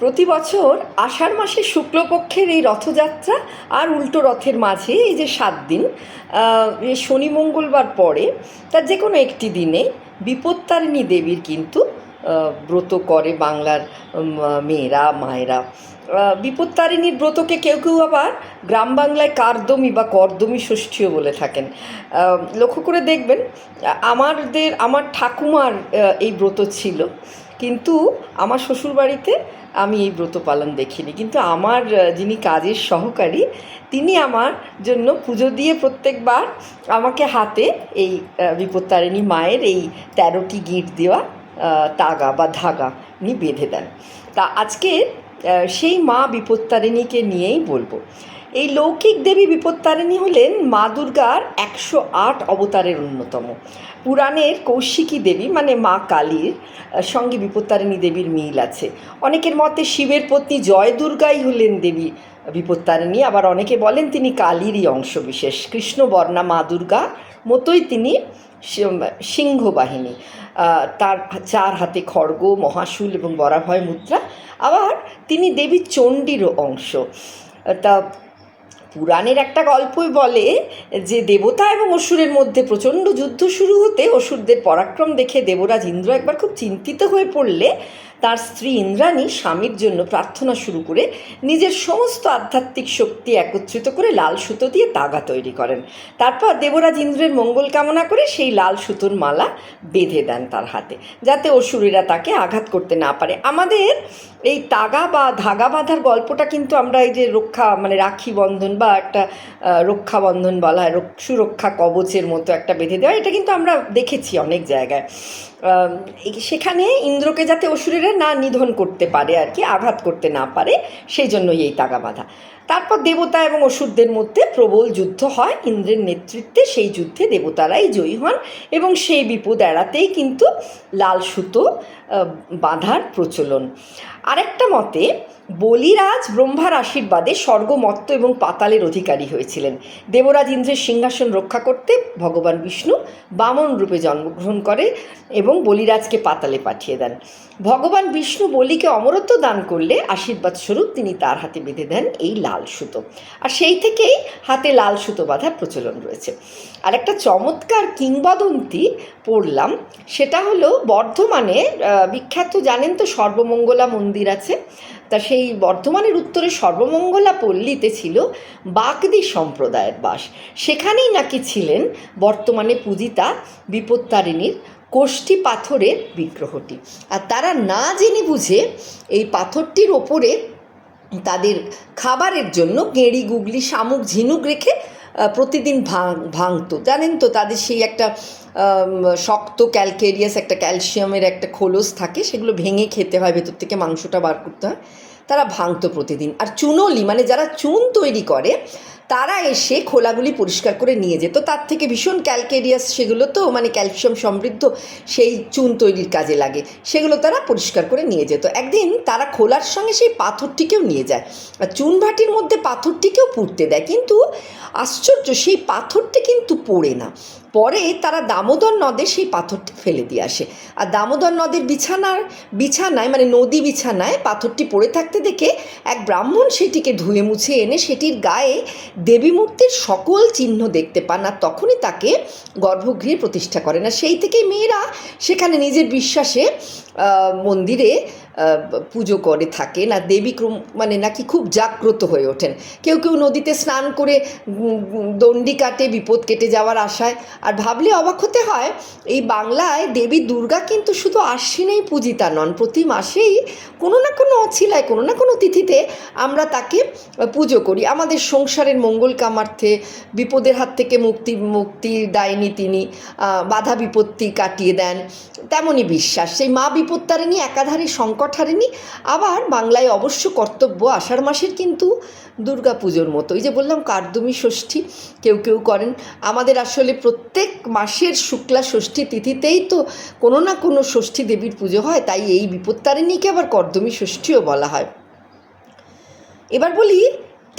প্রতি বছর আষাঢ় মাসের শুক্লপক্ষের এই রথযাত্রা আর উল্টো রথের মাঝে এই যে সাত দিন এই শনি মঙ্গলবার পরে, তার যে কোনো একটি দিনে বিপত্তারিণী দেবীর কিন্তু ব্রত করে বাংলার মেয়েরা, মায়েরা। বিপত্তারিণীর ব্রতকে কেউ কেউ আবার গ্রাম বাংলায় কারদমি বা করদমি ষষ্ঠীও বলে থাকেন। লক্ষ্য করে দেখবেন, আমাদের, আমার ঠাকুমার এই ব্রত ছিল। কিন্তু আমার শ্বশুরবাড়িতে আমি এই ব্রত পালন দেখিনি। কিন্তু আমার যিনি কাজের সহকারী, তিনি আমার জন্য পুজো দিয়ে প্রত্যেকবার আমাকে হাতে এই বিপত্তারিণী মায়ের এই তেরোটি গিট দেওয়া তাগা বা ধাগা উনি বেঁধে দেন। তা আজকে সেই মা বিপত্তারিণীকে নিয়েই বলব। এই লৌকিক দেবী বিপত্তারিণী হলেন মা দুর্গার একশো আট অবতারের অন্যতম। পুরাণের কৌশিকী দেবী মানে মা কালীর সঙ্গে বিপত্তারিণী দেবীর মিল আছে। অনেকের মতে শিবের পত্নী জয় দুর্গাই হলেন দেবী বিপত্তারিণী, আবার অনেকে বলেন তিনি কালীরই অংশবিশেষ। কৃষ্ণবর্ণা মা দুর্গা মতোই তিনি সিংহ বাহিনী তার চার হাতে খড়গ, মহাশুল এবং বরাভয় মুদ্রা। আবার তিনি দেবী চণ্ডীরও অংশ। তা পুরাণের একটা গল্পই বলে যে দেবতা এবং অসুরের মধ্যে প্রচণ্ড যুদ্ধ শুরু হতে অসুরদের পরাক্রম দেখে দেবরাজ ইন্দ্র একবার খুব চিন্তিত হয়ে পড়লে তার স্ত্রী ইন্দ্রাণী স্বামীর জন্য প্রার্থনা শুরু করে নিজের সমস্ত আধ্যাত্মিক শক্তি একত্রিত করে লাল সুতো দিয়ে তাগা তৈরি করেন। তারপর দেবরাজ ইন্দ্রের মঙ্গল কামনা করে সেই লাল সুতোর মালা বেঁধে দেন তার হাতে, যাতে অসুরেরা তাকে আঘাত করতে না পারে। আমাদের এই তাগা বা ধাগা বাঁধার গল্পটা কিন্তু আমরা এই যে রক্ষা মানে রাখি বন্ধন বা একটা রক্ষাবন্ধন বলা হয় সুরক্ষা কবচের মতো একটা বেঁধে দেওয়া, এটা কিন্তু আমরা দেখেছি অনেক জায়গায়। সেখানে ইন্দ্রকে যাতে অসুরেরা না নিধন করতে পারে আর কি, আঘাত করতে না পারে, সেই জন্যই এই তাগা বাঁধা তারপর দেবতা এবং অসুরদের মধ্যে প্রবল যুদ্ধ হয়। ইন্দ্রের নেতৃত্বে সেই যুদ্ধে দেবতারাই জয়ী হন এবং সেই বিপদ এড়াতেই কিন্তু লাল সুতো বাঁধার প্রচলন। আরেকটা মতে, বলিরাজ ব্রহ্মার আশীর্বাদে স্বর্গমত্ত এবং পাতালের অধিকারী হয়েছিলেন। দেবরাজ ইন্দ্রের সিংহাসন রক্ষা করতে ভগবান বিষ্ণু বামন রূপে জন্মগ্রহণ করে এবং বলিরাজকে পাতালে পাঠিয়ে দেন। ভগবান বিষ্ণু বলিকে অমরত্ব দান করলে আশীর্বাদ স্বরূপ তিনি তার হাতে বেঁধে দেন এই লাল সুতো। আর সেই থেকেই হাতে লাল সুতো বাঁধার প্রচলন রয়েছে। আর একটা চমৎকার কিংবদন্তি পড়লাম, সেটা হলো বর্ধমানে বিখ্যাত জানেন তো সর্বমঙ্গলা মন্দির আছে? তা সেই বর্ধমানের উত্তরে সর্বমঙ্গলা পল্লীতে ছিল বাগদি সম্প্রদায়ের বাস। সেখানেই নাকি ছিলেন বর্তমানে পূজিতা বিপত্তারিণীর কোষ্ঠী পাথরের বিগ্রহটি। আর তারা না জেনে বুঝে এই পাথরটির ওপরে তাদের খাবারের জন্য গেঁড়ি, গুগলি, শামুক, ঝিনুক রেখে প্রতিদিন ভাঙ, ভাঙতো। জানেন তো, তাদের সেই একটা শক্ত ক্যালকেরিয়াস একটা ক্যালসিয়ামের একটা খোলস থাকে, সেগুলো ভেঙে খেতে হয়, ভেতর থেকে মাংসটা বার করতে হয়। তারা ভাঙতো প্রতিদিন। আর চুনলি মানে যারা চুন তৈরি করে তারা এসে খোলাগুলি পরিষ্কার করে নিয়ে যেত। তার থেকে ভীষণ ক্যালকেরিয়াস সেগুলো তো মানে ক্যালসিয়াম সমৃদ্ধ সেই চুন তৈরির কাজে লাগে। সেগুলো তারা পরিষ্কার করে নিয়ে যেত। একদিন তারা খোলার সঙ্গে সেই পাথরটিকেও নিয়ে যায়। আর চুন ভাটির মধ্যে পাথরটিকেও পুড়তে দেয়। কিন্তু আশ্চর্য, সেই পাথরটি কিন্তু পড়ে না। পরে তারা দামোদর নদে সেই পাথরটি ফেলে দিয়ে আসে। আর দামোদর নদের বিছানার, বিছানায় মানে নদী বিছানায় পাথরটি পড়ে থাকতে দেখে এক ব্রাহ্মণ সেটিকে ধুয়ে মুছে এনে সেটির গায়ে দেবী মূর্তির সকল চিহ্ন দেখতে পান আর তখনই তাকে গর্ভগৃহে প্রতিষ্ঠা করেন। আর সেই থেকেই মেয়েরা সেখানে নিজের বিশ্বাসে মন্দিরে পুজো করে থাকেন আর দেবী মানে নাকি খুব জাগ্রত হয়ে ওঠেন। কেউ কেউ নদীতে স্নান করে দণ্ডি কাটে, বিপদ কেটে যাওয়ার আশায়। আর ভাবলে অবাক হতে হয়, এই বাংলায় দেবী দুর্গা কিন্তু শুধু আশ্বিনেই পূজিতা নন, প্রতি মাসেই কোনো না কোনো অছিলায়, কোনো না কোনো তিথিতে আমরা তাকে পুজো করি। আমাদের সংসারের মঙ্গল কামার্থে, বিপদের হাত থেকে মুক্তি মুক্তি দায়নি তিনি বাধা বিপত্তি কাটিয়ে দেন। তেমনই বিশ্বাস। সেই মা বিপত্তারিণী একাধারে সংকট হারেনি। আবার বাংলায় অবশ্য কর্তব্য আষাঢ় মাসের কিন্তু দুর্গা পুজোর মতো। এই যে বললাম, কার্দমী ষষ্ঠী, কেউ কেউ করেন। আমাদের আসলে প্রত্যেক মাসের শুক্লা ষষ্ঠী তিথিতেই তো কোনো না কোনো ষষ্ঠী দেবীর পুজো হয়, তাই এই বিপত্তারিণীকে আবার কর্দমী ষষ্ঠীও বলা হয়। এবার বলি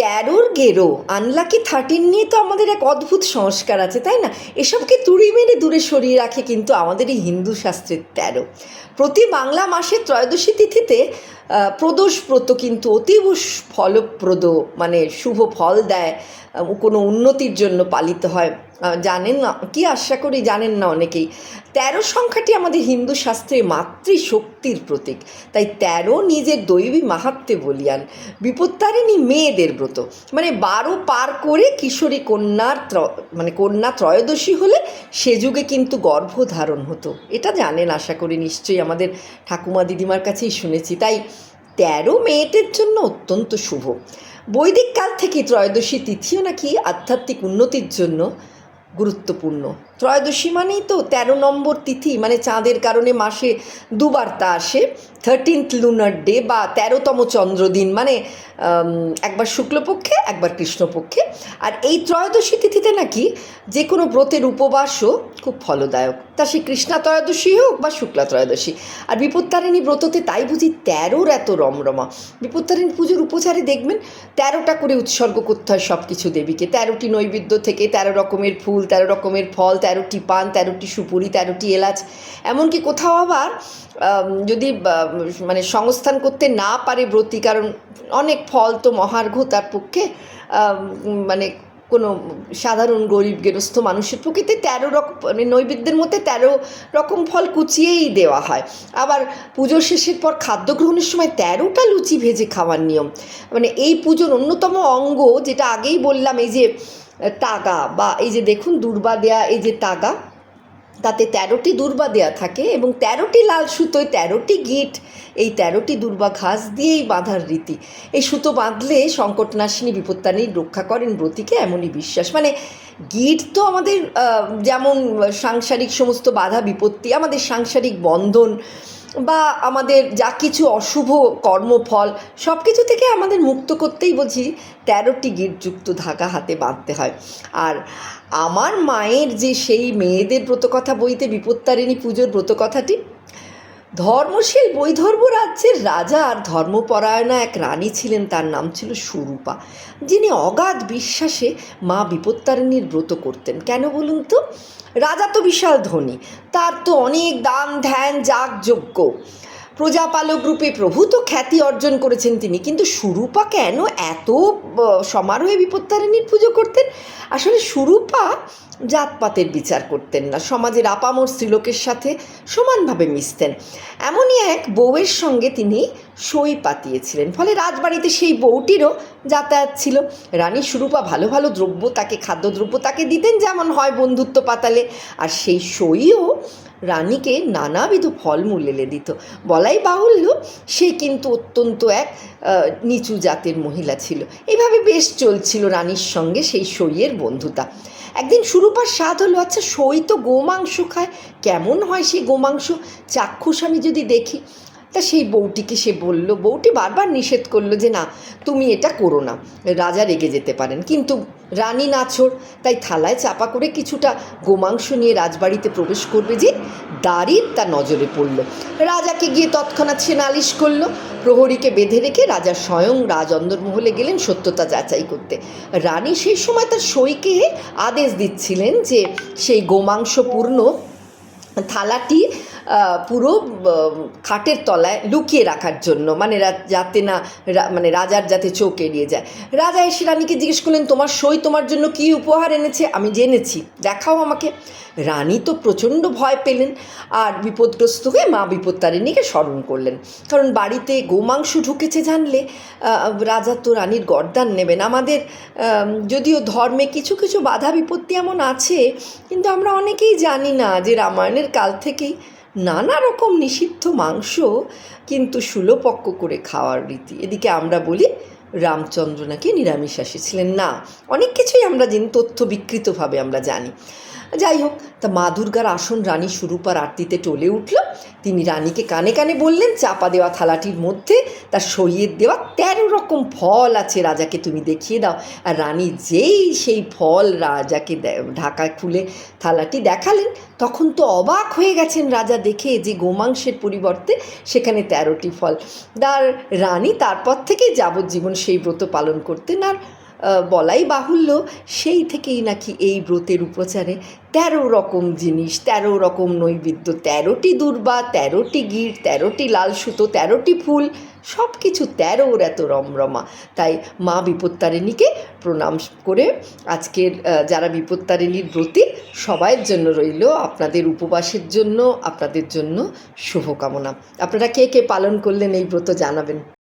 তেরোর গেরো আনলাকি থার্টিন নিয়ে তো আমাদের এক অদ্ভুত সংস্কার আছে, তাই না? এসবকে তুড়ি মেরে দূরে সরিয়ে রাখে কিন্তু আমাদের এই হিন্দু শাস্ত্রের তেরো। প্রতি বাংলা মাসে ত্রয়োদশী তিথিতে প্রদোষ ব্রত কিন্তু অতীব ফলপ্রদ মানে শুভ ফল দেয়। কোনো উন্নতির জন্য পালিত হয়। জানেন না? কি আশা করি জানেন না অনেকেই। তেরো সংখ্যাটি আমাদের হিন্দু শাস্ত্রে মাতৃশক্তির প্রতীক। তাই তেরো নিজের দৈবী মাহাত্মে বলিয়ান। বিপত্তারিণী মেয়েদের ব্রত। মানে বারো পার করে কিশোরী কন্যার মানে কন্যা ত্রয়োদশী হলে সে যুগে কিন্তু গর্ভধারণ হতো। এটা জানেন, আশা করি নিশ্চয়ই আমাদের ঠাকুমা দিদিমার কাছেই শুনেছি। তাই তেরো মেয়েটের জন্য অত্যন্ত শুভ। বৈদিক কাল থেকে ত্রয়োদশী তিথিও নাকি আধ্যাত্মিক উন্নতির জন্য গুরুত্বপূর্ণ। ত্রয়োদশী মানেই তো তেরো নম্বর তিথি মানে চাঁদের কারণে মাসে দুবার তা আসে। থার্টিনথ লুনার ডে বা তেরোতম চন্দ্রদিন মানে একবার শুক্লপক্ষে, একবার কৃষ্ণপক্ষে। আর এই ত্রয়োদশী তিথিতে নাকি যে কোনো ব্রতের উপবাসও খুব ফলদায়ক। তা সে কৃষ্ণা ত্রয়োদশী হোক বা শুক্লা ত্রয়োদশী। আর বিপত্তারিণী ব্রততে তাই বুঝি তেরোর এত রমরমা। বিপত্তারিণী পুজোর উপচারে দেখবেন, তেরোটা করে উৎসর্গ করতে হয় সব কিছু দেবীকে। তেরোটি নৈবেদ্য থেকে তেরো রকমের ফুল, তেরো রকমের ফল তেরোটি পান, তেরোটি সুপুরি, তেরোটি এলাচ। এমনকি কোথাও আবার যদি মানে সংস্থান করতে না পারে ব্রতী, কারণ অনেক ফল তো মহার্ঘ, তার পক্ষে মানে কোনো সাধারণ গরিব গেরস্থ মানুষের প্রকৃতি তেরো রকম মানে নৈবেদ্যের মধ্যে তেরো রকম ফল কুচিয়েই দেওয়া হয়। আবার পুজো শেষের পর খাদ্য গ্রহণের সময় তেরোটা লুচি ভেজে খাওয়ার নিয়ম। মানে এই পুজোর অন্যতম অঙ্গ, যেটা আগেই বললাম, এই যে তাগা বা এই যে দেখুন দুর্বা দেয়া, এই যে তাগা, তাতে তেরোটি দুর্বা দেয়া থাকে এবং তেরোটি লাল সুতোয় তেরোটি গিট, এই তেরোটি দুর্বা ঘাস দিয়েই বাঁধার রীতি। এই সুতো বাঁধলে সংকটনাশিনী বিপত্তানি রক্ষা করেন ব্রতীকে এমনই বিশ্বাস। মানে গিট তো আমাদের যেমন সাংসারিক সমস্ত বাধা বিপত্তি, আমাদের সাংসারিক বন্ধন বা আমাদের যা কিছু অশুভ কর্মফল সব কিছু থেকে আমাদের মুক্ত করতেই বুঝি তেরোটি গিটযুক্ত ধাকা হাতে বাঁধতে হয়। আর আমার মায়ের যে সেই মেয়েদের ব্রতকথা, বইতে বিপত্তারিণী পুজোর ব্রতকথাটি ধর্মশীল বৈধর্ম রাজ্যের রাজা আর ধর্মপরায়ণা এক রানী ছিলেন, তার নাম ছিল সুরূপা। যিনি অগাধ বিশ্বাসে মা বিপত্তারিণীর ব্রত করতেন। কেন বলুন তো? রাজা তো বিশাল ধনী, তার তো অনেক দান, ধ্যান, যাগযজ্ঞ। প্রজাপালক রূপে প্রভূত খ্যাতি অর্জন করেছেন তিনি। কিন্তু সুরূপা কেন এত সমারোহে বিপত্তারিণীর পুজো করতেন? আসলে সুরূপা জাতপাতের বিচার করতেন না। সমাজের আপামর স্ত্রীলোকের সাথে সমানভাবে মিশতেন। এমনই এক বউয়ের সঙ্গে তিনি সই পাতিয়েছিলেন। ফলে রাজবাড়িতে সেই বউটিরও যাতায়াত ছিল। রানী সুরূপা ভালো ভালো দ্রব্য তাকে, খাদ্যদ্রব্য তাকে দিতেন যেমন হয় বন্ধুত্ব পাতালে। আর সেই সইও রানীকে নানাবিধ ফলমূল এলে দিত। বলাই বাহুল্য, সে কিন্তু অত্যন্ত এক নিচু জাতের মহিলা ছিল। এভাবে বেশ চলছিল রানীর সঙ্গে সেই সইয়ের বন্ধুতা। একদিন সুরূপার স্বাদ হলো আচ্ছা সই তো গোমাংস খায়, কেমন হয় সেই গোমাংস? চাক্ষুষ আমি যদি দেখি। তা সেই বউটিকে সে বলল, বউটি বারবার নিষেধ করল যে না, তুমি এটা করো না। রাজা রেগে যেতে পারেন। কিন্তু রানী নাছর তাই থালায় চাপা করে কিছুটা গোমাংস নিয়ে রাজবাড়িতে প্রবেশ করবে যে দাঁড়ির তা নজরে পড়ল। রাজাকে গিয়ে তৎক্ষণাৎ সে নালিশ করল। প্রহরীকে বেঁধে রেখে রাজা স্বয়ং রাজ অন্দরমহলে গেলেন সত্যতা যাচাই করতে। রানী সেই সময় তার সইকে আদেশ দিচ্ছিলেন যে সেই গোমাংসপূর্ণ থালাটি পুরো খাটের তলায় লুকিয়ে রাখার জন্য মানে যাতে না মানে রাজার যাতে চোখ এড়িয়ে যায়। রাজা এসে রানীকে জিজ্ঞেস করলেন, তোমার সই তোমার জন্য কী উপহার এনেছে? আমি জেনেছি। দেখাও আমাকে। রানী তো প্রচণ্ড ভয় পেলেন আর বিপদগ্রস্ত হয়ে মা বিপত্তারিণীকে স্মরণ করলেন। কারণ বাড়িতে গোমাংস ঢুকেছে জানলে রাজা তো রানীর গর্দান নেবেন। আমাদের যদিও ধর্মে কিছু কিছু বাধা বিপত্তি এমন আছে, কিন্তু আমরা অনেকেই জানি না যে রামায়ণের কাল থেকেই নানা রকম নিষিদ্ধ মাংস কিন্তু সুলপক্ক করে খাওয়ার রীতি। এদিকে আমরা বলি, রামচন্দ্র নাকি নিরামিষাশী ছিলেন না। অনেক কিছুই আমরা জানি, তথ্য বিকৃতভাবে আমরা জানি। যাই হোক, তা মা দুর্গার আসন রানী সুরূপার আরতিতে টলে উঠল। তিনি রানীকে কানে কানে বললেন, চাপা দেওয়া থালাটির মধ্যে তার সইয়ের দেওয়া তেরো রকম ফল আছে, রাজাকে তুমি দেখিয়ে দাও। আর রানী যেই সেই ফল রাজাকে ঢাকা খুলে থালাটি দেখালেন, তখন তো অবাক হয়ে গেছেন রাজা দেখে যে গোমাংসের পরিবর্তে সেখানে তেরোটি ফল। আর রানী তারপর থেকে যাবজ্জীবন সেই ব্রত পালন করতেন আর বলাই বাহুল্য, সেই থেকেই নাকি এই ব্রতের উপচারে তেরো রকম জিনিস, তেরো রকম নৈবেদ্য, তেরোটি দুর্বা, তেরোটি গির, তেরোটি লাল সুতো, তেরোটি ফুল সব কিছু তেরোর এত রমরমা। তাই মা বিপত্তারিণীকে প্রণাম করে আজকের যারা বিপত্তারিণীর ব্রতী, সবাইয়ের জন্য রইল আপনাদের উপবাসের জন্য, আপনাদের জন্য শুভকামনা। আপনারা কে কে পালন করলেন এই ব্রত জানাবেন?